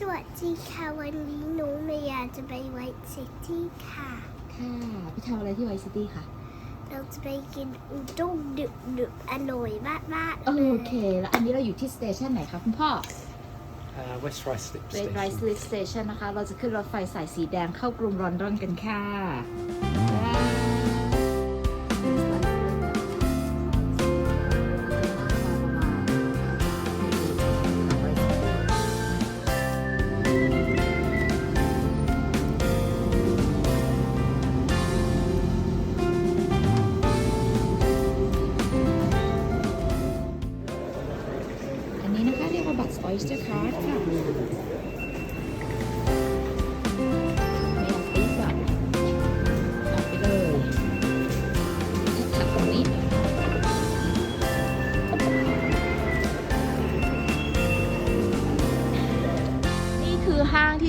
สวัสดีค่ะ วันนี้หนูเมียจะไปไวท์ซิตี้ค่ะ ค่ะพี่ทำอะไรที่ไวซิตี้ค่ะ เราจะไปกินอุด้งดึกดึกๆอร่อยมากๆโอเลยเค แล้วอันนี้เราอยู่ที่สเตชันไหนคะคุณพ่อ Uh, West Rice Slip เ e ด Station. ไรส์ลิสสเตชันนะคะ เราจะขึ้นรถไฟสายสีแดงเข้ากรุงลอนดอนกันค่ะ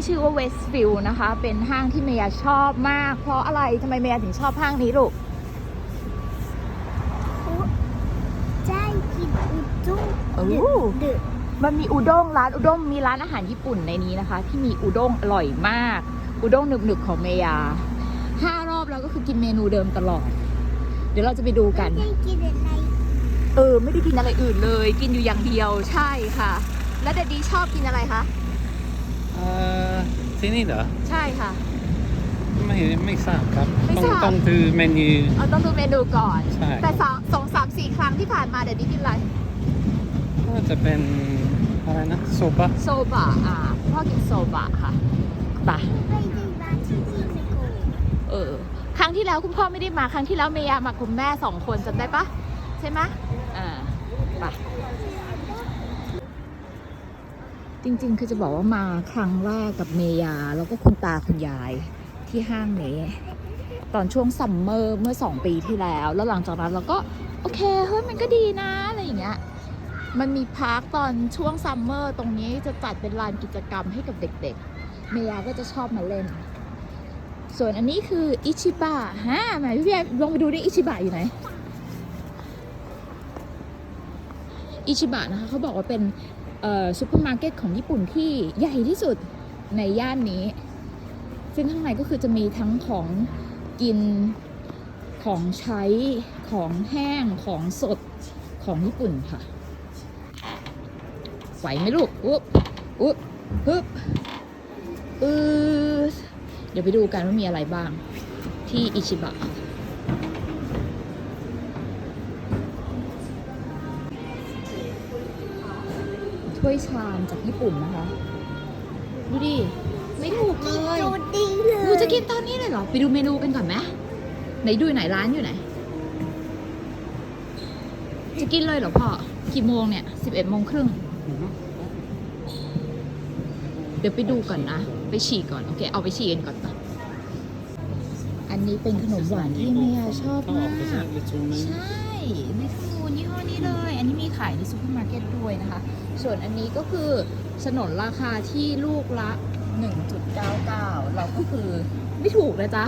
คือห้างที่ชื่อว่า Westview นะคะ เป็นห้างที่เมียชอบมาก เพราะอะไรทำไมเมียถึงชอบห้างนี้ลูกได้กินอุด้งโอ้ดึกดึกมันมีอุด้งร้านอุด้งมีร้านอาหารญี่ปุ่นในนี้นะคะ ที่มีอุด้งอร่อยมาก อุด้งหนึบๆของเมยาห้ารอบแล้วก็คือกินเมนูเดิมตลอด เดี๋ยวเราจะไปดูๆกันไม่ได้กินอะไรเออ ไม่ได้กินอะไรอื่นเลย กินอยู่อย่างเดียวใช่ค่ะ แล้วเดดดีชอบกินอะไรคะ Uh, ที่นี่เหรอ ใช่ค่ะ ไม่ไม่ทราบครับ ไม่ต้องทราบ ต้องดูเมนู เอาต้องดูเมนูก่อน ใช่ แต่สองสองสามสี่ครั้งที่ผ่านมาเดดดีกินอะไรก็จะเป็นอะไรนะโซบะโซบะอ่าพ่อกินโซบะค่ะไปไม่ได้มาที่นี่มาก่อนเออ ครั้งที่แล้วคุณพ่อไม่ได้มาครั้งที่แล้วเมยามาคุณแม่สองคนจำได้ปะใช่ไหมอ่าไป จริงๆ คือจะบอกว่ามาครั้งแรกกับเมยา แล้วก็คุณตาคุณยายที่ห้างนี้ ตอนช่วงซัมเมอร์เมื่อสองปีที่แล้ว แล้วหลังจากนั้นเราก็ โอเคเฮ้ยมันก็ดีนะ อะไรอย่างเงี้ยมันมีพาร์คตอนช่วงซัมเมอร์ตรงนี้จะจัดเป็นลานกิจกรรมให้กับเด็กๆ เมยาก็จะชอบมาเล่น ส่วนอันนี้คืออิชิบะฮะไหนพี่พี่ลองไปดูดิอิชิบะอยู่ไหนอิชิบะนะคะเขาบอกว่าเป็น ซูเปอร์มาร์เก็ตของญี่ปุ่นที่ใหญ่ที่สุดในย่านนี้ ซึ่งข้างในก็คือจะมีทั้งของกินของใช้ของแห้งของสดของญี่ปุ่นค่ะ ไหวไหมลูก อุ๊บอุ๊บฮึบอือเดี๋ยวไปดูกันว่ามีอะไรบ้างที่อิชิบะ ถ้วยชามจากญี่ปุ่นนะคะ ดูดิ ไม่ถูกเลยดูดีเลยหนูจะกินตอนนี้เลยเหรอ ไปดูเมนูกันก่อนไหมไหนดูไหนร้านอยู่ไหน จะกินเลยเหรอพ่อ กี่โมงเนี่ยสิบเอ็ดโมงครึ่ง เดี๋ยวไปดูก่อนนะ ไปฉี่ก่อน โอเค เอาไปฉี่กันก่อนปะอันนี้เป็นขนมหวานที่เมียชอบมาก ใช่ในขนูนยี่ห้อนี้เลย อันนี้มีขายในซูเปอร์มาร์เก็ตด้วยนะคะ ส่วนอันนี้ก็คือสนนราคาที่ลูกละ 1.99 เราก็คือไม่ถูกนะจ๊ะ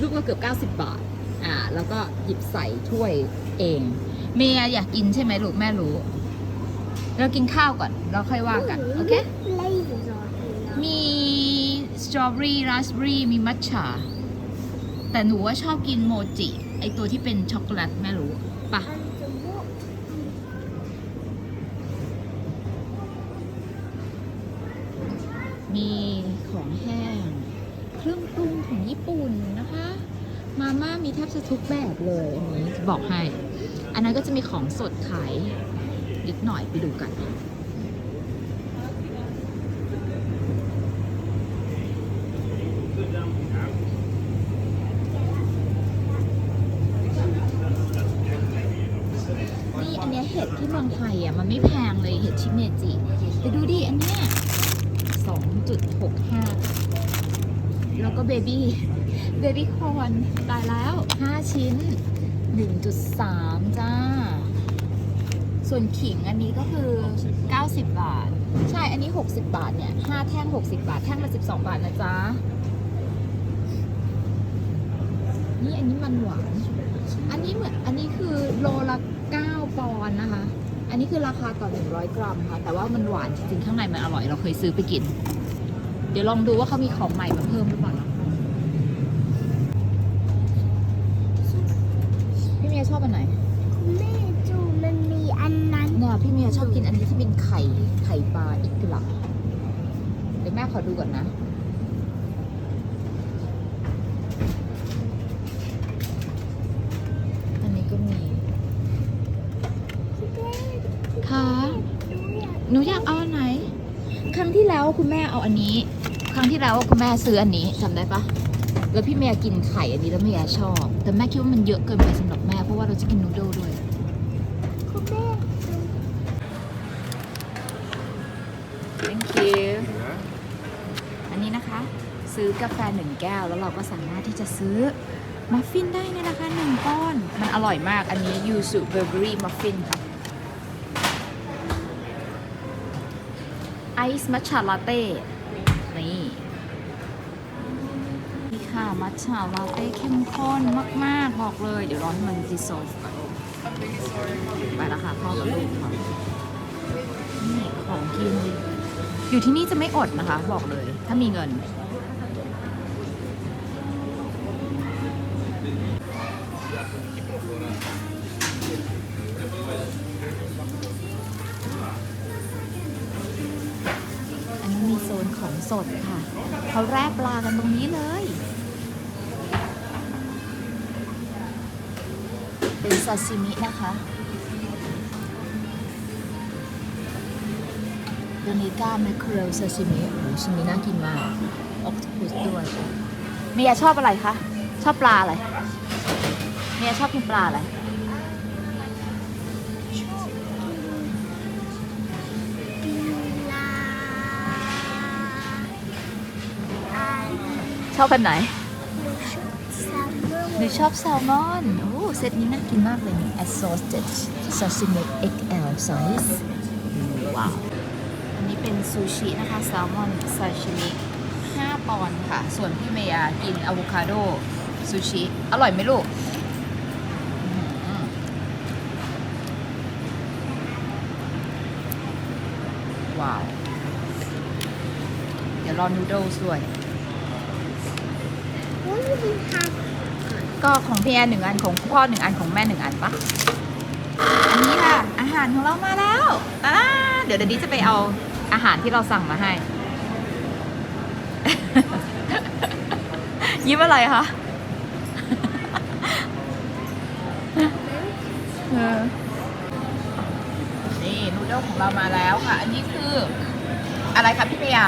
ลูกละเกือบ 90 บาท อ่า แล้วก็หยิบใส่ถ้วยเอง เมียอยากกินใช่ไหมลูกแม่รู้ เรากินข้าวก่อน เราค่อยว่ากัน โอเคเล่นอยู่รออยู่นะมีสตรอเบอรี่ราสเบอรี่มีมัทฉะแต่หนูว่าชอบกินโมจิ ไอตัวที่เป็นช็อกโกแลตแม่รู้ปะ มีของแห้ง เครื่องปรุงของญี่ปุ่นนะคะ มาม่ามีแทบจะทุกแบบเลยอันนี้จะบอกให้ อันนั้นก็จะมีของสดขายนิดหน่อยไปดูกันนี่อันเนี้ยเห็ดที่เมืองไทยอะมันไม่แพงเลยเห็ดชิเมจิ ไปดูดิอันเนี้ย สองจุดหกห้าแล้วก็เบบี้เบบี้คอนตายแล้วห้าชิ้นหนึ่งจุดสามจ้า ส่วนขิงอันนี้ก็คือ 90 บาท ใช่อันนี้ 60 บาทเนี่ย 5 แท่ง 60 บาท แท่งละ 12 บาทนะจ๊ะ นี่อันนี้มันหวาน อันนี้เหมือนอันนี้คือโลละ 9 ปอนด์นะคะอันนี้คือราคาต่อ 100 กรัมค่ะ แต่ว่ามันหวานจริงๆ ข้างในมันอร่อย เราเคยซื้อไปกิน เดี๋ยวลองดูว่าเขามีของใหม่มาเพิ่มหรือเปล่านะพี่เมียชอบอันไหนคุณแม่จูมันมีอันนั้นเนี่ยพี่เมียชอบกินอันนี้ที่เป็นไข่ไข่ปลาอีกหลักเดี๋ยวแม่ขอดูก่อนนะอันนี้ก็มีคุณแม่ค่ะหนูอยากหนูอยากเอาอันไหน ครั้งที่แล้วคุณแม่เอาอันนี้ ครั้งที่แล้วคุณแม่ซื้ออันนี้จำได้ปะแล้วพี่เมียกินไข่อันนี้แล้วเมียชอบ แต่แม่คิดว่ามันเยอะเกินไปสำหรับแม่เพราะว่าเราจะกินนูโดด้วยคุณแม่ thank you อันนี้นะคะ ซื้อกาแฟหนึ่งแก้วแล้วเราก็สามารถที่จะซื้อมัฟฟินได้ในราคาหนึ่งก้อน มันอร่อยมากอันนี้ยูสุเบอร์เบอรี่มัฟฟินค่ะไอซ์มัทฉะลาเต้นี่นี่ ค่ะ มัทฉะลาเต้เข้มข้นมาก ๆ บอกเลย เดี๋ยวร้อนมันดิโซฟก่อนไปแล้วค่ะพ่อกับลูกค่ะนี่ของกิน อยู่ที่นี่จะไม่อดนะคะ บอกเลย ถ้ามีเงิน อันนี้มีโซนของสดค่ะ เขาแรกปลากันตรงนี้เลย เป็นซาซิมินะคะโดนิก้าแมคเคเรลซาซิมิโอ้ชิ้นนี้น่ากินมากออกพุสด้วยเมียชอบอะไรคะ ชอบปลาอะไรเมียชอบกินปลาอะไรกินลาอันชอบอันไหนหนูชอบซัมเมอร์หนูชอบแซลมอนโอ้ เซตนี้น่ากินมากเลยนี่ assorted sashimi XL size ว้าวอันนี้เป็นซูชินะคะแซลมอนซาชิมิ5ปอนด์ค่ะ ส่วนพี่เมียกินอะโวคาโดซูชิ อร่อยไหมลูกอื้อหือว้าว เดี๋ยวรอนูโดลด้วยอุ้ยมีทาง ก็ของพี่แอนหนึ่งอันของพ่อหนึ่งอันของแม่หนึ่งอันปะอันนี้ค่ะ อาหารของเรามาแล้วอ่าเดี๋ยวเดี๋ยวนี้จะไปเอาอาหารที่เราสั่งมาให้ ยิ้มอะไรคะเออนี่นูโดลของเรามาแล้วค่ะ อันนี้คืออะไรคะพี่เปีย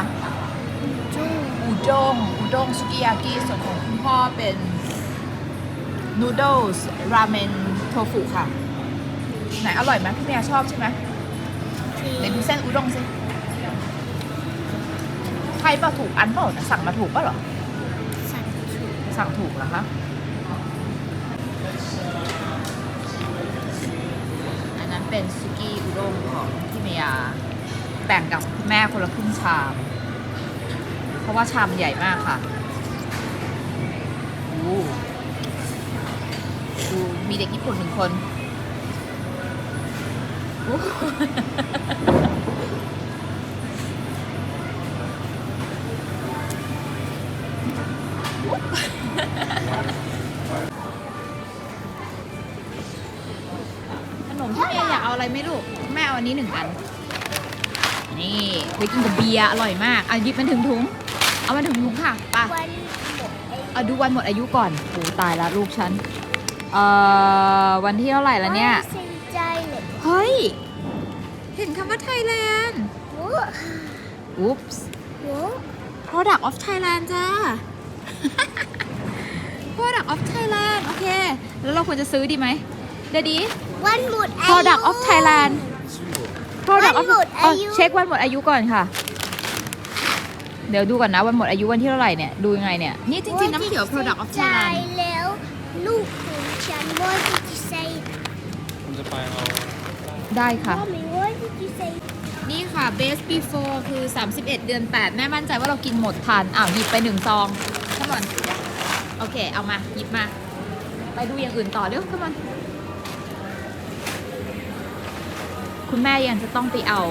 จูอูด้งอูด้งสุกิยากิส่วนของคุณพ่อเป็น นูโดลส์ราเมนโทฟุค่ะ ไหนอร่อยไหมพี่เมียชอบใช่ไหมไหนดูเส้นอูด้งสิใช่ป่ะถูกอันเปล่าสั่งมาถูกป่ะเหรอ สัตว์ถูกสั่งถูกเหรอคะอันนั้นเป็นซุกี้อุด้งของพี่เมียแบ่งกับแม่คนละครึ่งชาม เพราะว่าชามใหญ่มากค่ะ มีเด็กญี่ปุ่นหนึ่งคนโอ้ขนมที่เมียอยากเอาอะไรไหมลูก แม่เอาอันนี้หนึ่งอัน นี่ไปกินกับเบียร์อร่อยมากเอาหยิบมันถึงถุง เอามาถึงถุงค่ะไปวันหมดไอ้เอาดูวันหมดอายุก่อนโอ้ตายแล้วลูกฉัน เอ่อวันที่เท่าไหร่แล้วเนี่ย ไม่เสียใจเลยเฮ้ย เห็นคำว่าไทยแลนด์โว้อุ๊ปส์ โว้ product of Thailand จ้า product of Thailand โอเค แล้วเราควรจะซื้อดีไหมเดี๋ยวดี วันหมดอายุ product of Thailand product วั of นหมดอายุ เช็ควันหมดอายุก่อนค่ะ เดี๋ยวดูก่อนนะวันหมดอายุวันที่เท่าไหร่เนี่ย ดูยังไงเนี่ย นี่จริงๆน้ำเขียว product of ใจ Thailand แล้วลูก ของฉัน what did you say ผมจะไปเอาได้ค่ะ Mommy what did you say นี่ค่ะ base before คือ 31 เดือน 8 แม่มั่นใจว่าเรากินหมดทันอ้าว หยิบไปหนึ่งซองขมอนโอเค เอามา หยิบมา ไปดูอย่างอื่นต่อเร็วขมอนคุณแม่ยังจะต้องไปเอา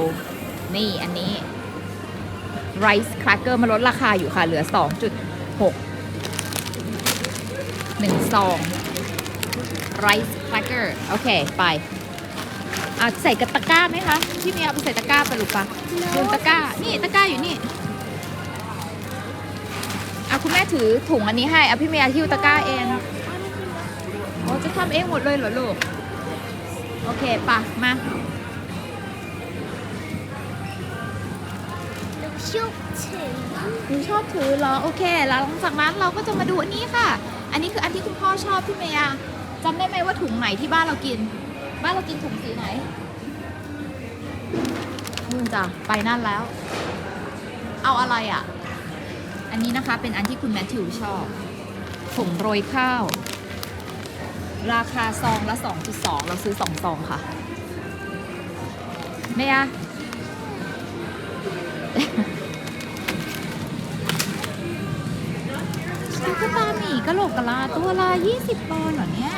นี่อันนี้ไรซ์ค a คเกอร์มาลดราคาอยู่ค่ะ เหลือ 2.6 1ซอง ไรซ์ค a คเกอร์โอเค ไปอะใส่กระตะกร้าไหมคะพี่เมียเอาไปใส่ตะกร้าไปลูกปะลืมตะกร้า นี่ตะกร้าอยู่นี่เอาคุณแม่ถือถุงอันนี้ให้เอาพี่เมียหิ้วตะกร้าเองโอ้จะทำเองหมดเลยเหรอลูก โอเคปะมาหนูชุบถึงหนูชอบถือเหรอ โอเค แล้วหลังจากนั้นเราก็จะมาดูอันนี้ค่ะ อันนี้คืออันที่คุณพ่อชอบพี่เมย์ จำได้ไหมว่าถุงไหนที่บ้านเรากิน บ้านเรากินถุงสีไหนนู่นจ้ะไปนั่นแล้ว เอาอะไรอะ อันนี้นะคะเป็นอันที่คุณแมทธิวชอบผงโรยข้าว ราคาซองละ 2.2 เราซื้อ 2 ซองค่ะเมย์ตุ๊กตาหมีกะโหลกกะลาตัวละ 20 ปอนด์เหรอเนี่ย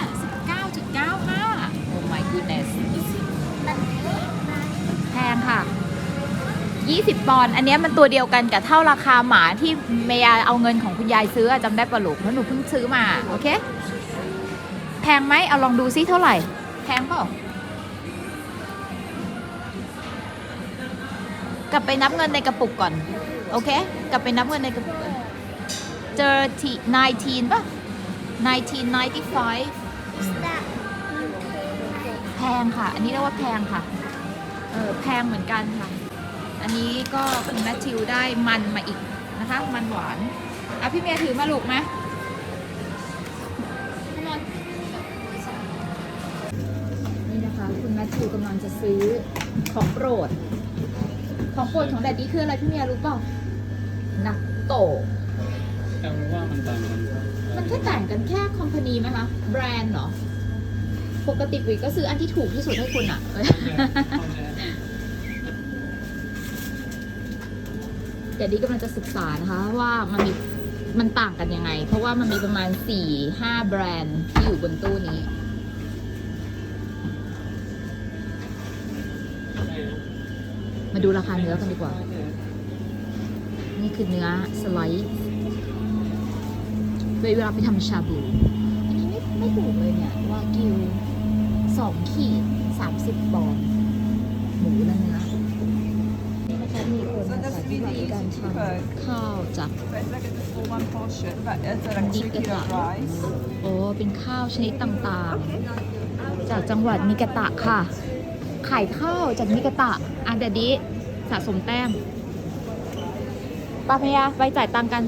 ค่ะ 20 ปอนด์อันเนี้ยมันตัวเดียวกันกับเท่าราคาหมาที่เมยาเอาเงินของคุณยายซื้ออะจำได้ปะลูกเพราะหนูเพิ่งซื้อมา โอเค แพงไหมเอาลองดูซิเท่าไหร่ แพงเปล่ากลับไปนับเงินในกระปุกก่อน โอเค กลับไปนับเงินในกระปุกก่อนเจอที19ป่ะ1995 that แพงค่ะ อันนี้เรียกว่าแพงค่ะเออแพงเหมือนกันค่ะ อันนี้ก็คุณแมทธิวได้มันมาอีกนะคะ มันหวานอะพี่เมียถือมาลูกไหมนี่นะคะ คุณแมทธิวกำลังจะซื้อของโปรด ของโปรดของแดดดี้คืออะไรพี่เมียรู้เปล่านักโตะจำรู้ว่ามันต่างกันมันแค่แต่งกันแค่คอมพานีไหมคะ แบรนด์เหรอ ปกติปุ๋ยก็ซื้ออันที่ถูกที่สุดให้คุณอะ เดี๋ยวนี้กำลังจะศึกษานะคะว่ามันมีมันต่างกันยังไง เพราะว่ามันมีประมาณ 4 5 แบรนด์ที่อยู่บนตู้นี้ มาดูราคาเนื้อกันดีกว่า นี่คือเนื้อสไลด์เวลาไปทำชาบู อันนี้ไม่ไม่ถูกเลยเนี่ย วากิวสองขีดสามสิบปอนด์หมูและเนื้อ มีคนมาสาธิตการทำข้าวจากนิกะตะโอ้เป็นข้าวชนิดต่างๆ จากจังหวัดนิกาตะค่ะ ขายข้าวจากนิกาตะอันเดดิสะสมแต้มปาพยาไปจ่ายตังค์กัน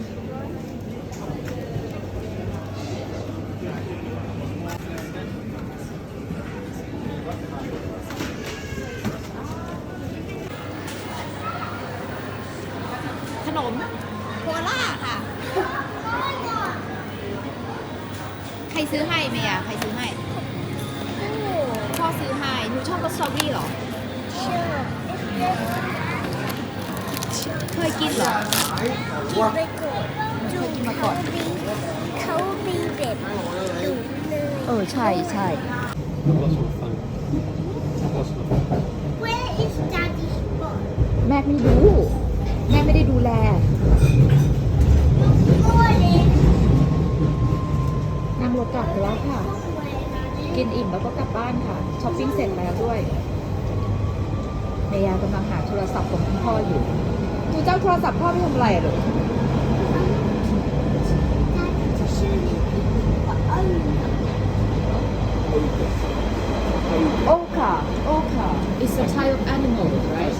ดูเขาบีเขาบีแบบดุเลยเออ ใช่ใช่ Was so fun. Was so fun. Where is Daddy's spot แม่ไม่รู้ แม่ไม่ได้ดูแล Morning นั่งรถกลับไปแล้วค่ะ กินอิ่มแล้วก็กลับบ้านค่ะ ช้อปปิ้งเสร็จแล้วด้วยเมยากำลังหาโทรศัพท์ของคุณพ่ออยู่หนูจะเอาโทรศัพท์พ่อไปทำอะไรอะลู Oka. Oka. It's a type of animal, right?